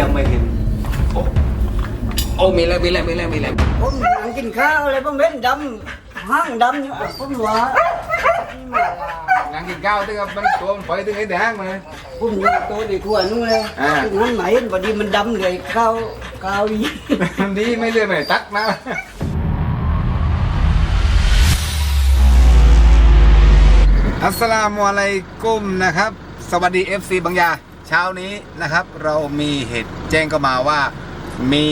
ยังไม่เห็น โอ้โอ้มีแล้วมีแล้วมีแล้วมีแล้วผมนั่งกินข้าวอะไรผมเห็นดำห้างดำอยู่อะผมว่านี่มาละงานกินข้าวตึงกับมันตัวมันปล่อยตึงไอ้แดงมาผมอยู่ตัวดีกว่านู่นเลยอ่าถึงนั้นไหนเห็นพอดีมันดำเลยข้าวข้าวอีมันดีไม่เลื่อนไม่ตักนะอัสสลามุอะลัยกุมนะครับ สวัสดี FC บางยา เช้านี้นะครับเรามีเหตุแจ้งเข้ามาว่ามี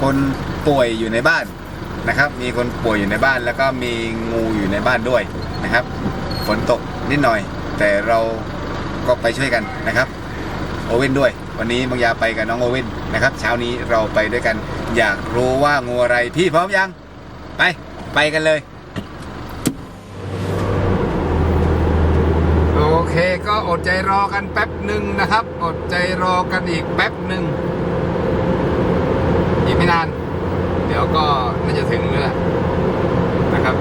คนป่วยอยู่ในบ้านนะครับ มีคนป่วยอยู่ในบ้าน แล้วก็มีงูอยู่ในบ้านด้วยนะครับ ฝนตกนิดหน่อย แต่เราก็ไปช่วยกันนะครับ โอเว่นด้วย วันนี้บางยาไปกับน้องโอเว่นนะครับ เช้านี้เราไปด้วยกัน อยากรู้ว่างูอะไรพี่พร้อมยัง ไปไปกันเลย โอ เคก็อดใจรอกันแป๊บหนึ่งนะครับ อดใจรอกันอีกแป๊บหนึ่งอีกไม่นาน เดี๋ยวก็น่าจะถึงแล้วล่ะนะครับ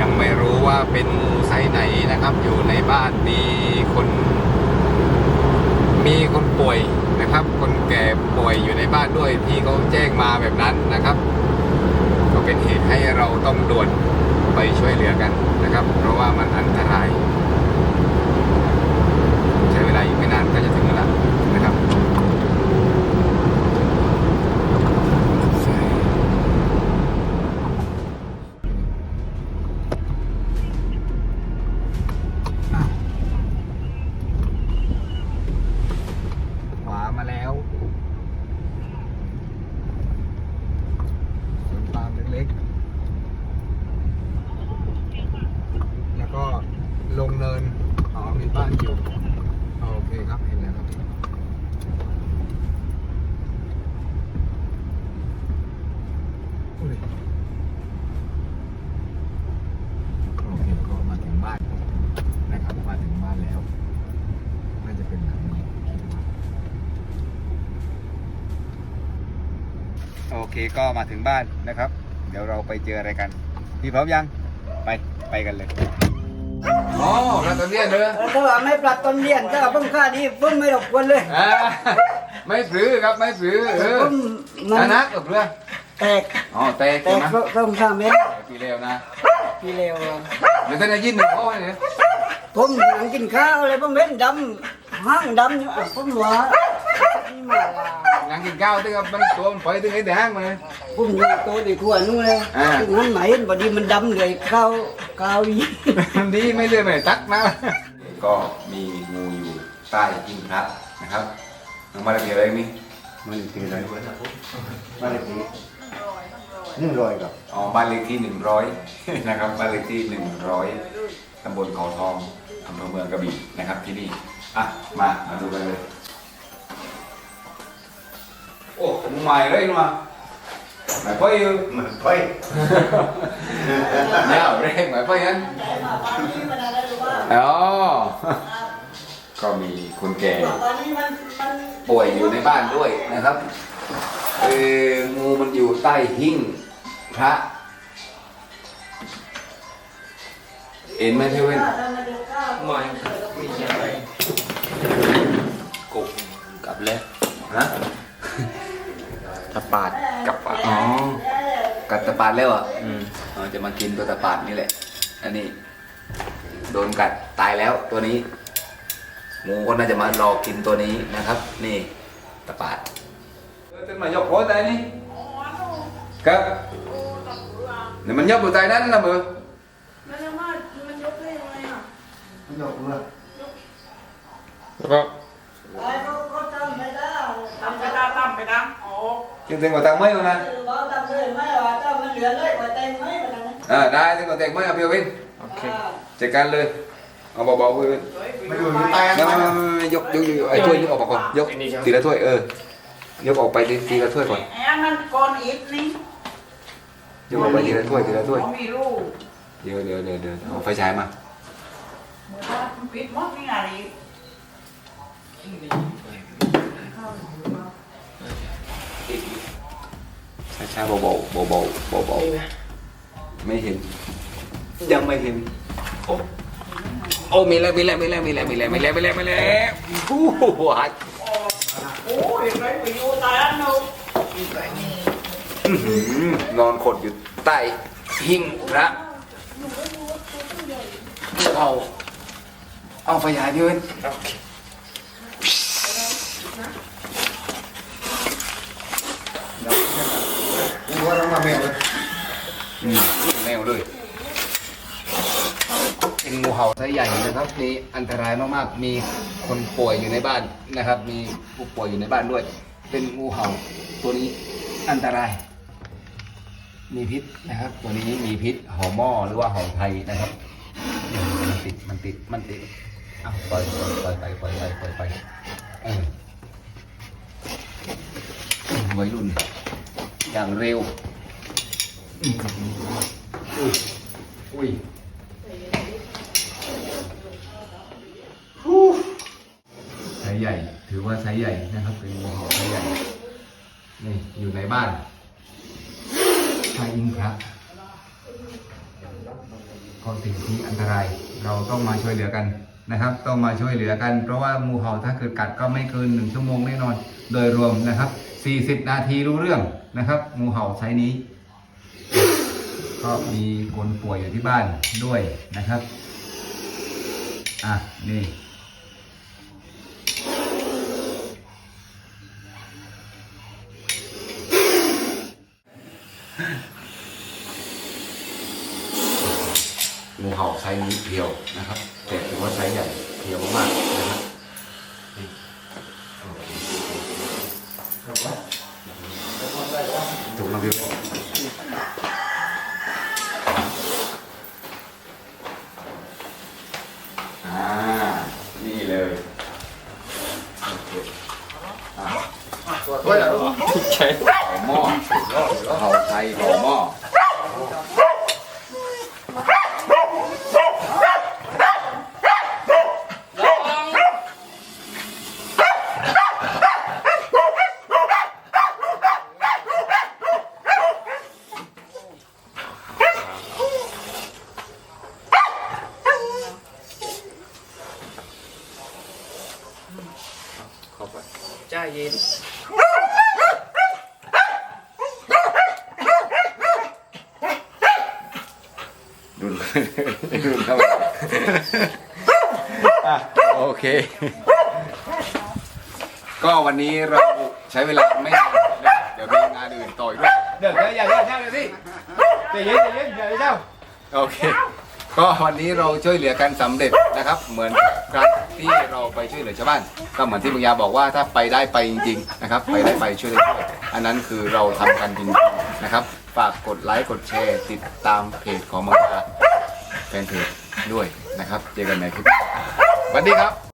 ยังไม่รู้ว่าเป็นงูไซส์ไหนนะครับ อยู่ในบ้านมีคน มีคนป่วยนะครับ คนแก่ป่วยอยู่ในบ้านด้วยที่เขาแจ้งมาแบบนั้นนะครับ ก็เป็นเหตุให้เราต้องด่วน ช่วยเหลือกันนะครับ เพราะว่ามันอันตราย ใช้เวลาอีกไม่นานก็จะถึงแล้วนะครับ ขวามาแล้วสวนปาล์มเล็กๆ แล้วก็ลงเนิน อ๋อ มีบ้านอยู่อ๋อโอเคครับ เห็นแล้วครับ อุ้ยโอเคก็มาถึงบ้านนะครับ มาถึงบ้านแล้ว น่าจะเป็นหลังนี้คิดว่าโอ เคก็มาถึงบ้านนะครับ เดี๋ยวเราไปเจออะไรกัน พี่พร้อมยัง ไปไปกันเลยอ๋อครับตอนนี้เนอะถ้าว่าไม่ปรับตอนเรียนถ้าว่าผมค่านี้ผมไม่รบกวนเลยอ่าไม่ซื้อครับไม่ซื้อเออผมมัอันนนักกับเรื่องแตกอ๋อแตกแตใช่กไหมเพราะเพราะผมข้ามเม็ดปีเร็วนะพี่เลวอะเดี๋ยวท่านจะยินหนึ่งข้อให้เนี่ยผมนั่งกินข้าวอะไรผมเห็นดำห้างดำอยู่อะผมว่านี่มาละงาน กินข้าวตึงกับมันตัวมันปล่อยตึงไอ้แดงมา ผมอยู่ตัวดีกว่านู่นเลยอ่า ถึงนั้นไหนเห็นพอดีมันดำเลยข้าวข้าวอีมันดีไม่เลื่อนไม่ตักนะ ก็มีงูอยู่ใต้หิ้งพระนะครับน้องมาเลเซียอะไรนี่มันคืออะไรบ้านเลขที่หนึ่งร้อยครับอ๋อบ้านเลขที่หนึ่งร้อยนะครับบ้านเลขที่หนึ่งร้อยตำบลเขาทองอำเภอเมืองกระบี่นะครับที่นี่อะมามาดูกันเลย โอ้ผมใหม่เลยมาหมายพ่อยอยู่มันไปยาวเร่งหมายพ่อยนั้นอ๋อก็มีคนแก่ป่วยอยู่ในบ้านด้วยนะครับเอองูมันอยู่ใต้หิ้งพระเห็นไหมพี่เว้นไม่ไม่ใช่กบกับเล็บ ฮะ ตะ ปาดกับปาดอ๋อกัดตะปาดแล้วเหรอะอืมอ๋อจะมากินตัวตะปาดนี่แหละ อันนี้ โดนกัดตายแล้วตัวนี้งูก็น่าจะมารอกินตัวนี้นะครับ นี่ตะปาดเออจะมายกโพสต์อะไรนี่ครับเดี๋ยวมันยกอยู่ใต้นั้นนะมือมันยังว่ามันยกได้ยังไงอะมันยกเมื่อแล้วก็ตามไปตามตาม ไปตามอ๋อจริงๆกว่าตังไม่แล้วนะอ่าได้ถึงกว่าแตกไม่เอาพี่วินโอเคจัดการเลยเอาเบาๆพี่วินไม่อยู่ที่ใต้ไม่ไม่ไม่ไม่ยกยกยกไอ้ถ้วยยกออกมาก่อนยกทีละถ้วยเออยกออกไปทีทีละถ้วยก่อนไอ้อันนั้นก้อนอิฐนี่ยกออกไปทีละถ้วยทีละถ้วยเขามีรูปเดี๋ยวเดี๋ยวเดี๋ยวเดี๋ยวเอาไฟฉายมาเหมือนว่ามันปิดหมดนี่อะไร ช้าๆเบาๆเบาๆเบาๆไม่เห็น ยังไม่เห็น โอ้โอ้มีแล้วมีแล้วมีแล้วมีแล้วมีแล้วมีแล้วมีแล้วมีแล้วโอ้โหหายโอ้ยไปไปอยู่ตายอันนู้นอื้อหือนอนขดอยู่ใต้หิ้งพระเอาเอาไฟฉายพี่เว้นกูว่าต้องมาแมวเลยอืมแมวเลยเป็นงูเห่าไซส์ใหญ่นะครับมีอันตรายมากๆ มีคนป่วยอยู่ในบ้านนะครับ มีผู้ป่วยอยู่ในบ้านด้วย เป็นงูเห่าตัวนี้อันตราย มีพิษนะครับ ตัวนี้มีพิษห่าหม้อหรือว่าห่าไทยนะครับมันติดมันติดมันติดอะปล่อยปล่อยปล่อยไปปล่อยไปปล่อยไปเออวัยรุ่น อย่างเร็ว อุ้ย อุ้ยไซส์ใหญ่ ถือว่าไซส์ใหญ่นะครับ เป็นงูเห่าไซส์ใหญ่ นี่ อยู่ในบ้านพระอินทร์พระก็สิ่งที่อันตราย เราต้องมาช่วยเหลือกันนะครับ ต้องมาช่วยเหลือกัน เพราะว่างูเห่าถ้าเกิดกัดก็ไม่เกินหนึ่งชั่วโมงแน่นอน โดยรวมนะครับ 40 นาทีรู้เรื่อง นะครับงูเห่าไซส์นี้ ก็มีคนป่วยอยู่ที่บ้านด้วยนะครับ อะ นี่งูเห่าไซส์นี้เพียวนะครับ แต่ถือว่าไซส์ใหญ่เพียวมากๆนะครับนี่โอเคถูกนะพี่อ่า นี่เลยโอเคอะ ตัว ใหญ่ใช่เห่าหม้อเห่าไทยเห่าหม้อเข้าไปใจเย็น ดุนดุนเข้าไป อะโอเค ก็วันนี้เราใช้เวลาไม่นานนะครับเดี๋ยวมีงานอื่นต่ออีกด้วย เดี๋ยวอย่าอย่าอย่าเลยสิใจเย็นใจเย็นอย่าเจ้าโอเค ก็วันนี้เราช่วยเหลือกันสำเร็จนะครับ เหมือนครั้งที่เราไปช่วยเหลือชาวบ้าน ก็เหมือนที่บุญญาบอกว่าถ้าไปได้ไปจริงๆนะครับ ไปได้ไปช่วยได้ช่วยอันนั้นคือเราทำกันจริงๆนะครับ ฝากกดไลค์กดแชร์ติดตามเพจของมังกร แฟนเพจด้วยนะครับ เจอกันในคลิปสวัสดีครับ